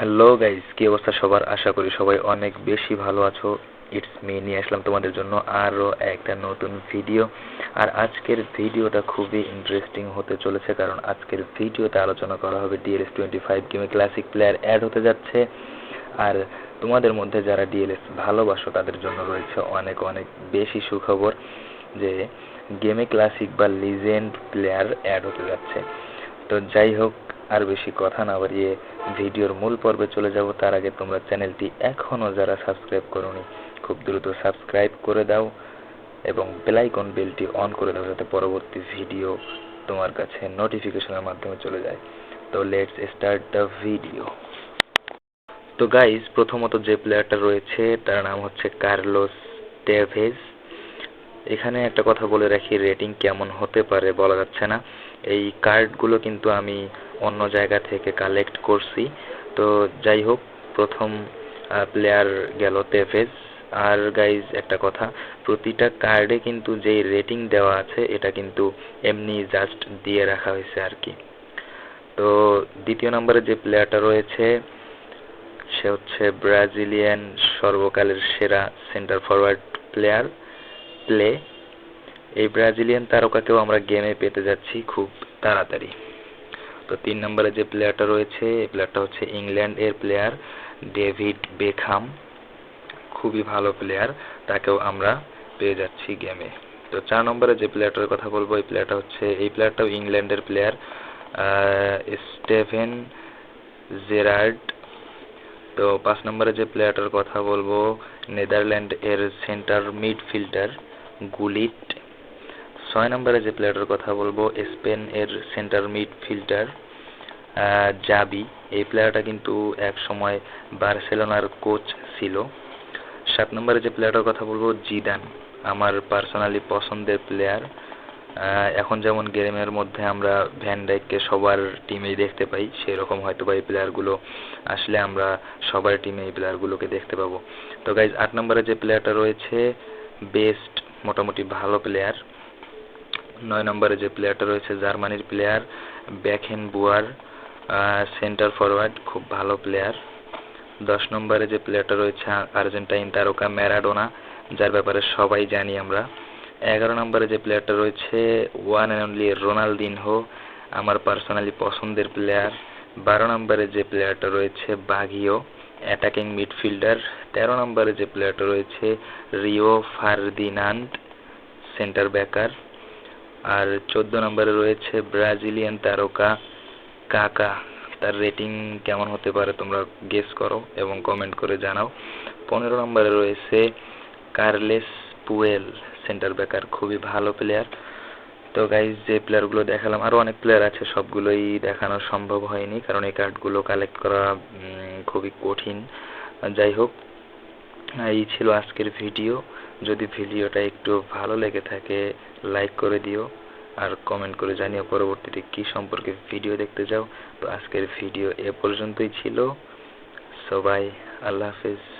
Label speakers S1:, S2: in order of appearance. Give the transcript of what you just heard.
S1: Hello guys কি অবস্থা সবার? আশা করি সবাই অনেক বেশি ভালো আছো। ইটস মি নিয়ে আসলাম তোমাদের জন্য আরও একটা নতুন ভিডিও আর আজকের ভিডিওটা খুবই ইন্টারেস্টিং হতে চলেছে, কারণ আজকের ভিডিওতে আলোচনা করা হবে ডিএলএস টোয়েন্টি ফাইভ গেমে ক্লাসিক প্লেয়ার অ্যাড হতে যাচ্ছে। আর তোমাদের মধ্যে যারা ডিএলএস ভালোবাসো, তাদের জন্য রয়েছে অনেক অনেক বেশি সুখবর যে গেমে ক্লাসিক বা লিজেন্ড প্লেয়ার অ্যাড হতে যাচ্ছে। তো যাই হোক, আর বেশি কথা না বাড়িয়ে ভিডিওর মূল পর্বে চলে যাব। তার আগে তোমরা চ্যানেলটি এখনও যারা সাবস্ক্রাইব করোনি, খুব দ্রুত সাবস্ক্রাইব করে দাও এবং বেলাইকন বেলটি অন করে দাও যাতে পরবর্তী ভিডিও তোমার কাছে নোটিফিকেশনের মাধ্যমে চলে যায়। তো লেটস স্টার্ট দ্য ভিডিও তো গাইজ প্রথমত যে প্লেয়ারটা রয়েছে, তার নাম হচ্ছে কার্লোস টেভেজ এখানে একটা কথা বলে রাখি রেটিং কেমন হতে পারে বলা যাচ্ছে না। এই কার্ডগুলো কিন্তু আমি অন্য জায়গা থেকে কালেক্ট করছি। তো যাই হোক, প্রথম প্লেয়ার গেল তেভেজ আর গাইজ একটা কথা, প্রতিটা কার্ডে কিন্তু যেই রেটিং দেওয়া আছে, এটা কিন্তু এমনি জাস্ট দিয়ে রাখা হয়েছে আর কি। তো দ্বিতীয় নম্বরে যে প্লেয়ারটা রয়েছে, সে হচ্ছে ব্রাজিলিয়ান সর্বকালের সেরা সেন্টার ফরওয়ার্ড প্লেয়ার প্লে এই ব্রাজিলিয়ান তারকাকেও আমরা গেমে পেতে যাচ্ছি খুব তাড়াতাড়ি। তো তিন নম্বরে যে প্লেয়ারটা রয়েছে, এই প্লেয়ারটা হচ্ছে ইংল্যান্ড এর প্লেয়ার ডেভিড বেখাম খুবই ভালো প্লেয়ার তাকেও আমরা পেয়ে যাচ্ছি গেমে তো চার নম্বরে যে প্লেয়ারটার কথা বলব, এই প্লেয়ারটা হচ্ছে, এই প্লেয়ারটাও ইংল্যান্ডের প্লেয়ার স্টেভেন জেরার্ড তো পাঁচ নম্বরে যে প্লেয়ারটার কথা বলব নেদারল্যান্ড এর সেন্টার মিডফিল্ডার গুলিট। ছয় নম্বরে যে প্লেয়ারটার কথা বলব স্পেন এর সেন্টার মিডফিল্ডার জাবি এই প্লেয়ারটা কিন্তু এক সময় বার্সেলোনার কোচ ছিল। সাত নম্বরে যে প্লেয়ারটার কথা বলব জিদান আমার পার্সোনালি পছন্দের প্লেয়ার এখন যেমন গেমের মধ্যে আমরা ভ্যানডাইককে সবার টিমেই দেখতে পাই, সেরকম হয়তো বা এই প্লেয়ারগুলো আসলে আমরা সবার টিমে এই প্লেয়ারগুলোকে দেখতে পাবো। তো গাইজ আট নম্বরে যে প্লেয়ারটা রয়েছে বেস্ট মোটামুটি ভালো প্লেয়ার নয় নম্বরে যে প্লেয়ারটা রয়েছে, জার্মানির player Beckenbauer centre forward খুব ভালো প্লেয়ার দশ নম্বরে যে প্লেয়ারটা রয়েছে, আর্জেন্টাইন তারকা ম্যারাডোনা, যার ব্যাপারে সবাই জানি আমরা। এগারো নম্বরে যে প্লেয়ারটা রয়েছে ওয়ান অ্যান্ড অনলি রোনালদিনহো, আমার পার্সোনালি পছন্দের প্লেয়ার বারো নম্বরে যে প্লেয়ারটা রয়েছে, বাঘিও অ্যাটাকিং মিডফিল্ডার তেরো নম্বরে যে প্লেয়ারটা রয়েছে, রিও ফার্দিনান্ড সেন্টার ব্যাকার আর চোদ্দ নম্বরে রয়েছে ব্রাজিলিয়ান তারকা কাকা। তার রেটিং কেমন হতে পারে তোমরা গেস করো এবং কমেন্ট করে জানাও। পনেরো নম্বরে রয়েছে কার্লেস পুয়েল সেন্টার ব্যাকার খুবই ভালো প্লেয়ার তো গাইজ যে প্লেয়ারগুলো দেখালাম আরও অনেক প্লেয়ার আছে, সবগুলোই দেখানো সম্ভব হয়নি, কারণ এই কার্ডগুলো কালেক্ট করা খুবই কঠিন। যাই হোক, এই ছিল আজকের ভিডিও যদি ভিডিওটা একটু ভালো লেগে থাকে লাইক করে দিও আর কমেন্ট করে জানিও পরবর্তীতে কি সম্পর্কে ভিডিও দেখতে যাও তো আজকের ভিডিও এ পর্যন্তই ছিল। সবাই আল্লাহ হাফেজ।